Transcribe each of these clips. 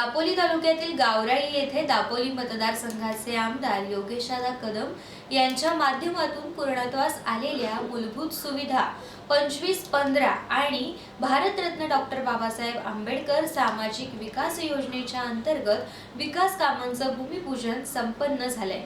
दापोली तालुक्यातील गावराई येथे दापोली मतदारसंघाचे आमदार योगेशदादा कदम यांच्या माध्यमातून पूर्णत्वास आलेल्या मूलभूत सुविधा पंचवीस पंधरा आणि भारतरत्न डॉक्टर बाबासाहेब आंबेडकर सामाजिक विकास योजनेच्या अंतर्गत विकास कामांचं भूमिपूजन संपन्न झालंय.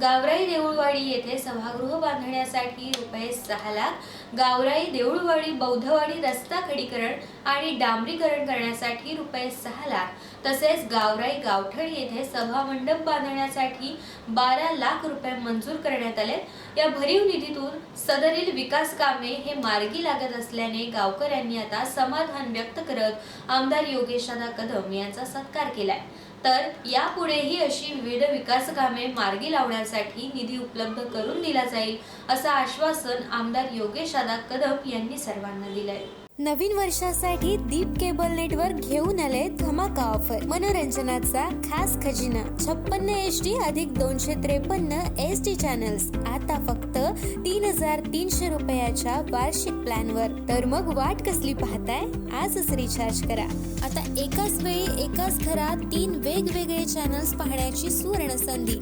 गावराई देऊळवाडी येथे सभागृह बांधण्यासाठी रुपये सहा लाख गावराई देऊळवाडी बौद्धवाडी रस्ता खडीकरण आणि डांबरीकरण करण्यासाठी रुपये सहा लाख तसेच गावराई गावठण येथे सभा मंडप बांधण्यासाठी बारा लाख रुपये मंजूर करण्यात आले या भरीव निधीतून सदरील विकास कामे हे मार्ग लागत असल्याने गावकऱ्यांनी आता समाधान व्यक्त करत आमदार योगेशदादा कदम यांचा सत्कार केलाय. तर यापुढेही अशी विविध विकास कामे मार्गी लावण्यासाठी निधी उपलब्ध करून दिला जाईल असं आश्वासन आमदार योगेशदादा कदम यांनी सर्वांना दिलंय. नवीन वर्षासाठी दीप केबल नेटवर घेऊन आले धमाका ऑफर. मनोरंजनाचा खास खजिना. छप्पन्न एच डी अधिक दोनशे त्रेपन्न एस डी चॅनल्स आता फक्त तीन हजार तीनशे रुपयाच्या वार्षिक प्लॅन वर तर मग वाट कसली पाहताय? आजच रिचार्ज करा. आता एकाच वेळी एकाच घरात तीन वेगवेगळे चॅनल्स पाहण्याची सुवर्ण संधी.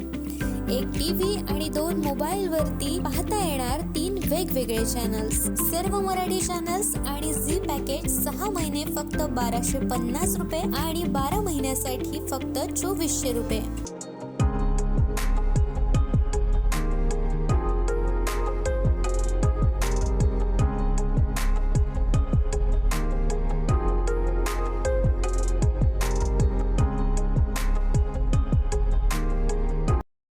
एक टीव्ही आणि दोन मोबाईल वरती पाहता येणार तीन वेगवेगळे चॅनल्स सर्व मराठी चॅनल्स आणि झी पॅकेज सहा महिने फक्त बाराशे पन्नास रुपये आणि बारा महिन्यासाठी फक्त चोवीसशे रुपये.